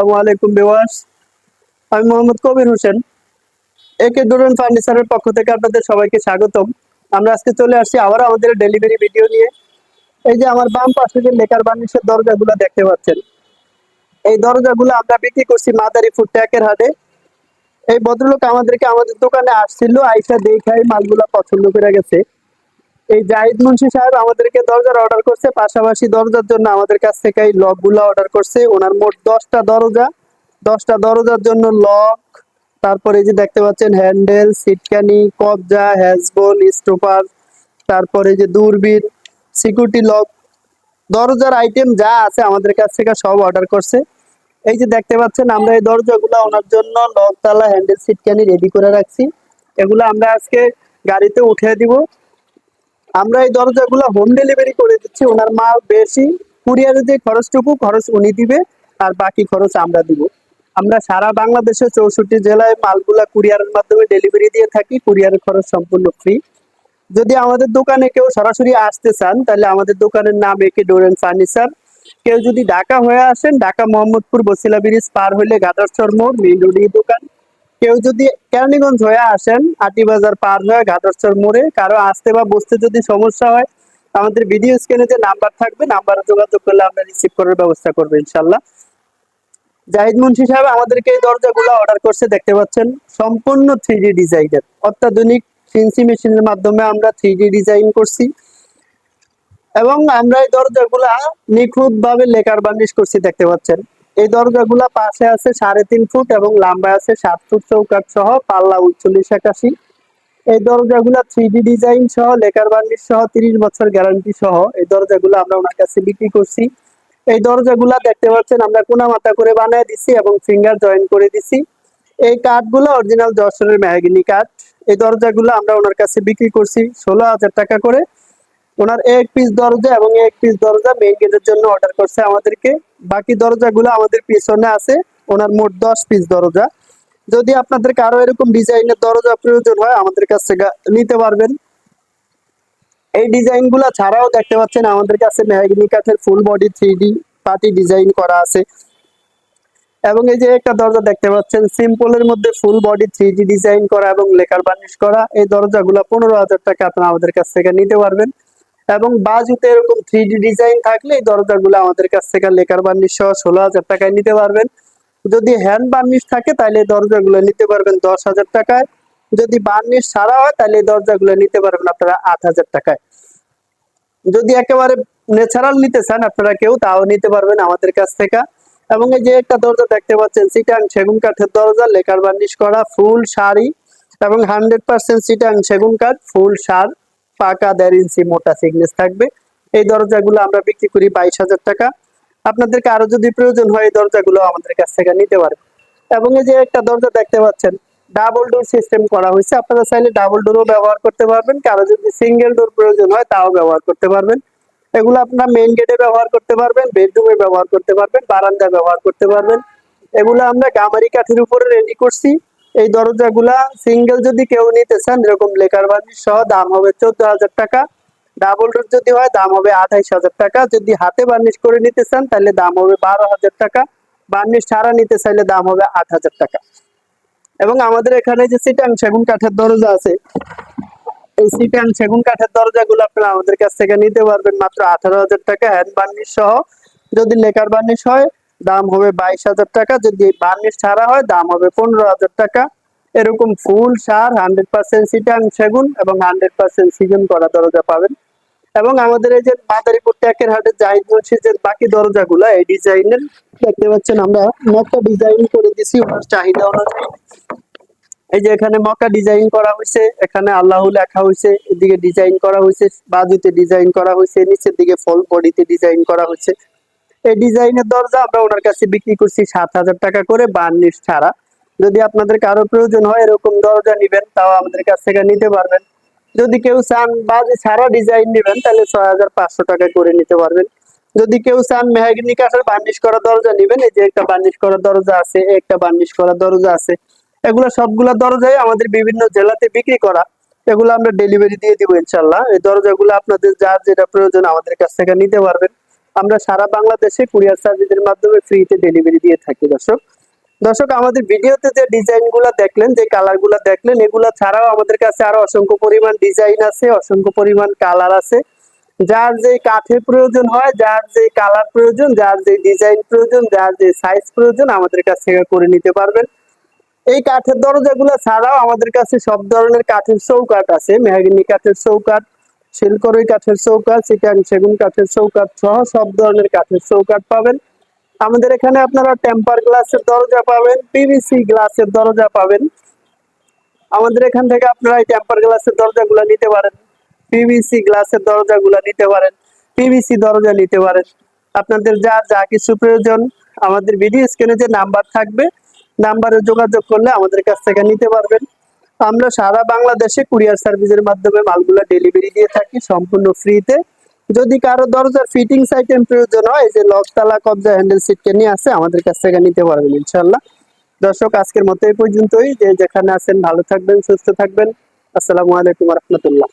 আসসালামু আলাইকুম বিওয়ার্স আমি মোহাম্মদ কবির হোসেন। একে ডোরেন ফার্নিচারের পক্ষ থেকে আপনাদের সবাইকে স্বাগতম। আমরা আজকে চলে আসছি আবার আমাদের ডেলিভারি ভিডিও নিয়ে। এই যে আমার বাম পাশে যে লেকার বার্নিশের দরজাগুলো দেখতে পাচ্ছেন। এই দরজাগুলো আমরা বিক্রি করছি মাদারীপুর ট্যাকের হাটে। এই ভদ্রলোক আমাদেরকে আমাদের দোকানে আসছিল, আইসা দেখাই মালগুলা পছন্দ করে গেছে। এই জাহিদ মুন্সি সাহেব আমাদেরকে দরজার অর্ডার করছে, পাশাপাশি দরজার জন্য আমাদের কাছ থেকে এই লকগুলা অর্ডার করছে। ওনার মোট দশটা দরজা। দশটা দরজার জন্য লক, তারপরে যে দেখতে পাচ্ছেন হ্যান্ডেল, সিটকানি, কবজা হ্যাজবল স্টোপার তারপরে যে দূরবীন, সিকিউরিটি লক। দরজার আইটেম যা আছে আমাদের কাছ থেকে সব অর্ডার করছে। এই যে দেখতে পাচ্ছেন আমরা এই দরজাগুলো ওনার জন্য লক তালা হ্যান্ডেল, সিটকানি রেডি করে রাখছি। এগুলো আমরা আজকে গাড়িতে উঠিয়ে দিব। আমরা এই দরজাগুলো হোম ডেলিভারি করে দিচ্ছি। ওনার মাল বেশি। কুরিয়ারের যে খরচটুকু, খরচ উনি দিবে, আর বাকি খরচ আমরা দিব। আমরা সারা বাংলাদেশে চৌষট্টি জেলায় মালগুলা কুরিয়ারের মাধ্যমে ডেলিভারি দিয়ে থাকি। কুরিয়ারের খরচ সম্পূর্ণ ফ্রি যদি আমাদের দোকানে কেউ সরাসরি আসতে চান, তাহলে আমাদের দোকানের নাম একে ডোরেন ফার্নিচার। কেউ যদি ঢাকা হয়ে আসেন, ঢাকা মোহাম্মদপুর বসিলা ব্রিজ পার হইলে গাটারচর মোড়, মেইন রোডেই দোকান। কেউ যদি কেরানীগঞ্জ হয়ে আসেন আটি বাজার পার হয়ে ঘাটরচর মোড়ে, কারও আসতে বা বসতে যদি সমস্যা হয়, আমাদের ভিডিও স্ক্রিনে যে নাম্বার থাকবে নাম্বারে যোগাযোগ করলে আমরা রিসিভ করার ব্যবস্থা করব ইনশাল্লাহ জাহিদ মুন্সি সাহেব, আমাদেরকে এই দরজাগুলো অর্ডার করছে, দেখতে পাচ্ছেন? সম্পূর্ণ থ্রি ডি ডিজাইনের। অত্যাধুনিক সিএনসি মেশিনের মাধ্যমে আমরা থ্রি ডি ডিজাইন করছি। এবং আমরা এই দরজাগুলা নিখুঁত ভাবে লেকার বার্নিশ করছি, দেখতে পাচ্ছেন? এই দরজাগুলা পাশে আছে সাড়ে তিন ফুট এবং লম্বা আছে সাত ফুট চৌকাট সহ, পাল্লা উনচল্লিশ একাশি। এই দরজাগুলা থ্রি ডি ডিজাইন সহ, লেকার বার্নিশ সহ, তিরিশ বছর গ্যারান্টি সহ এই দরজাগুলো আমরা ওনার কাছে বিক্রি করছি। এই দরজাগুলা দেখতে পাচ্ছেন, আমরা কোনা মাথা করে বানিয়ে দিছি এবং ফিঙ্গার জয়েন করে দিছি। এই কাঠগুলো অরিজিনাল যশোরের মেহাগিনি কাঠ। এই দরজাগুলো আমরা ওনার কাছে বিক্রি করছি ষোলো হাজার টাকা করে। ওনার এক পিস দরজা এবং এক পিস দরজা মেইন গেটের জন্য অর্ডার করছে আমাদেরকে। বাকি দরজাগুলো আমাদের পিছনে আছে, ওনার মোট দশ পিস দরজা। যদি আপনাদের কারও এরকম ডিজাইনের দরজা প্রয়োজন হয়, আমাদের কাছ থেকে নিতে পারবেন। এই ডিজাইনগুলা ছাড়াও দেখতে পাচ্ছেন, আমাদের কাছে মেহাগিনি কাঠের full body three D party design করা আছে। এবং এই যে একটা দরজা দেখতে পাচ্ছেন সিম্পলের মধ্যে ফুল বডি থ্রি ডিজাইন করা এবং লেকার বার্নিশ করা। এই দরজাগুলো পনেরো হাজার টাকা আপনারা আমাদের কাছ থেকে নিতে পারবেন। এবং বাজুতে এরকম থ্রি ডি ডিজাইন থাকলে এই দরজাগুলো আমাদের কাছ থেকে লেকার বার্নিশ সহ ষোলো হাজার টাকায় নিতে পারবেন। যদি হ্যান্ড বার্নিশ থাকে, তাহলে এই দরজাগুলো নিতে পারবেন দশ হাজার টাকায়। যদি বার্নিশ ছাড়া হয়, তাহলে এই দরজাগুলো নিতে পারবেন আপনারা আট হাজার টাকায়। যদি একেবারে ন্যাচারাল নিতে চান, আপনারা কেউ তাও নিতে পারবেন আমাদের কাছ থেকে। এবং এই যে একটা দরজা দেখতে পাচ্ছেন সিটাং সেগুন কাঠের দরজা, লেকার বার্নিশ করা, ফুল শাড়ি এবং হান্ড্রেড পার্সেন্ট সিটাং সেগুন কাঠ, ফুল সার পাকা দেড় ইঞ্চি মোটা সিগনেস থাকবে। এই দরজাগুলো আমরা বিক্রি করি বাইশ হাজার টাকা। আপনাদেরকে আরও যদি প্রয়োজন হয় এই দরজাগুলো আমাদের কাছ থেকে নিতে পারেন এবং এই যে একটা দরজা দেখতে পাচ্ছেন ডাবল ডোর সিস্টেম করা হয়েছে। আপনারা চাইলে ডাবল ডোরও ব্যবহার করতে পারবেন। কারও যদি সিঙ্গেল ডোর প্রয়োজন হয়, তাও ব্যবহার করতে পারবেন। এগুলো আপনারা মেইন গেটে ব্যবহার করতে পারবেন বেডরুমে ব্যবহার করতে পারবেন, বারান্দায় ব্যবহার করতে পারবেন। এগুলো আমরা গামারি কাঠের উপরে রেডি করছি। এই দরজাগুলা সিঙ্গেল যদি কেউ নিতে চান, এরকম লেকার বার্নিশ সহ, দাম হবে চোদ্দ হাজার টাকা। ডাবল ডোর যদি হয়, দাম হবে আঠাইশ হাজার টাকা। যদি হাতে বার্নিশ করে নিতে চান, তাহলে দাম হবে বারো হাজার টাকা। বার্নিশ ছাড়া নিতে চাইলে দাম হবে আট হাজার টাকা। এবং আমাদের এখানে যে সিটাং সেগুন কাঠের দরজা আছে, এই সিটাং সেগুন কাঠের দরজাগুলো আপনারা আমাদের কাছ থেকে নিতে পারবেন মাত্র আঠারো হাজার টাকা। হ্যান্ড বার্নিশ সহ, যদি লেকার বার্নিশ হয় দাম হবে বাইশ হাজার টাকা, যদি বার্নিশ ছাড়া হয় দাম হবে পনেরো হাজার টাকা। এরকম ফুল সার হান্ড্রেড পার্সেন্ট সিটাং সেগুন এবং হান্ড্রেড পার্সেন্ট সিজন করা দরজা পাবেন। এবং আমাদের এই যে মাদারীপুর ট্যাকের হাটের জাহিদ মসজিদের বাকি দরজাগুলো, এই ডিজাইনের দেখতে পাচ্ছেন আমরা, মক্কা ডিজাইন করে দিছি ওনার চাহিদা অনুযায়ী। এই যে এখানে মক্কা ডিজাইন করা হয়েছে, এখানে আল্লাহ লেখা হয়েছে, এদিকে ডিজাইন করা হয়েছে, বাজুতে ডিজাইন করা হয়েছে, নিচের দিকে ফল বডিতে ডিজাইন করা হয়েছে। এই ডিজাইনের দরজা আমরা ওনার কাছে বিক্রি করছি সাত হাজার টাকা করে বার্নিশ ছাড়া। যদি আপনাদের কারও প্রয়োজন হয় এরকম দরজা নিবেন, তাও আমাদের কাছ থেকে নিতে পারবেন। যদি কেউ চান বাজে ছাড়া ডিজাইন নেবেন, তাহলে ছয় হাজার পাঁচশো টাকা করে নিতে পারবেন। যদি কেউ চান মেহাগিনি কাঠের বার্নিশ করা দরজা নেবেন, এই যে একটা বার্নিশ করা দরজা আছে, একটা বার্নিশ করা দরজা আছে, এগুলো সবগুলা দরজাই আমাদের বিভিন্ন জেলাতে বিক্রি করা। এগুলো আমরা ডেলিভারি দিয়ে দিব ইনশাল্লাহ। এই দরজাগুলো আপনাদের যার যেটা প্রয়োজন আমাদের কাছ থেকে নিতে পারবেন। আমরা সারা বাংলাদেশে কুরিয়ার সার্ভিসের মাধ্যমে ফ্রিতে ডেলিভারি দিয়ে থাকি, দর্শক। দর্শক, আমাদের ভিডিওতে যে ডিজাইনগুলা দেখলেন, যে কালারগুলা দেখলেন, এগুলা ছাড়াও আমাদের কাছে আরও অসংখ্য পরিমাণ ডিজাইন আছে, অসংখ্য পরিমাণ কালার আছে। যার যে কাঠের প্রয়োজন হয়, যার যে কালার প্রয়োজন, যার যে ডিজাইন প্রয়োজন, যার যে সাইজ প্রয়োজন, আমাদের কাছ থেকে করে নিতে পারবেন। এই কাঠের দরজাগুলো ছাড়াও আমাদের কাছে সব ধরনের কাঠের চৌকাঠ আছে, মেহাগিনি কাঠের চৌকাঠ শিলকরই কাঠের চৌকাঠ চিটাং সেগুন কাঠের চৌকাঠ সহ সব ধরনের কাঠের চৌকাঠ পাবেন। আমাদের এখানে আপনারা টেম্পার গ্লাসের দরজা পাবেন পিভিসি গ্লাসের দরজা পাবেন। আমাদের এখান থেকে আপনারা এই টেম্পার গ্লাসের দরজাগুলো নিতে পারেন। পিভিসি গ্লাসের দরজাগুলো নিতে পারেন পিভিসি দরজা নিতে পারেন। আপনাদের যা যা কিছু প্রয়োজন, আমাদের ভিডিও স্ক্রিনে যে নাম্বার থাকবে নাম্বারে যোগাযোগ করলে আমাদের কাছ থেকে নিতে পারবেন। আমরা সারা বাংলাদেশে কুরিয়ার সার্ভিসের মাধ্যমে মালগুলো ডেলিভারি দিয়ে থাকি সম্পূর্ণ ফ্রিতে যদি কারও দরজার ফিটিং আইটেম প্রয়োজন হয় যে লক তালা, কবজা হ্যান্ডেল সিটকে নিয়ে আসে, আমাদের কাছ থেকে নিতে পারবেন ইনশাল্লাহ দর্শক, আজকের মতো এই পর্যন্তই। যে যেখানে আছেন, ভালো থাকবেন, সুস্থ থাকবেন। আসসালামু আলাইকুম রহমতুল্লাহ।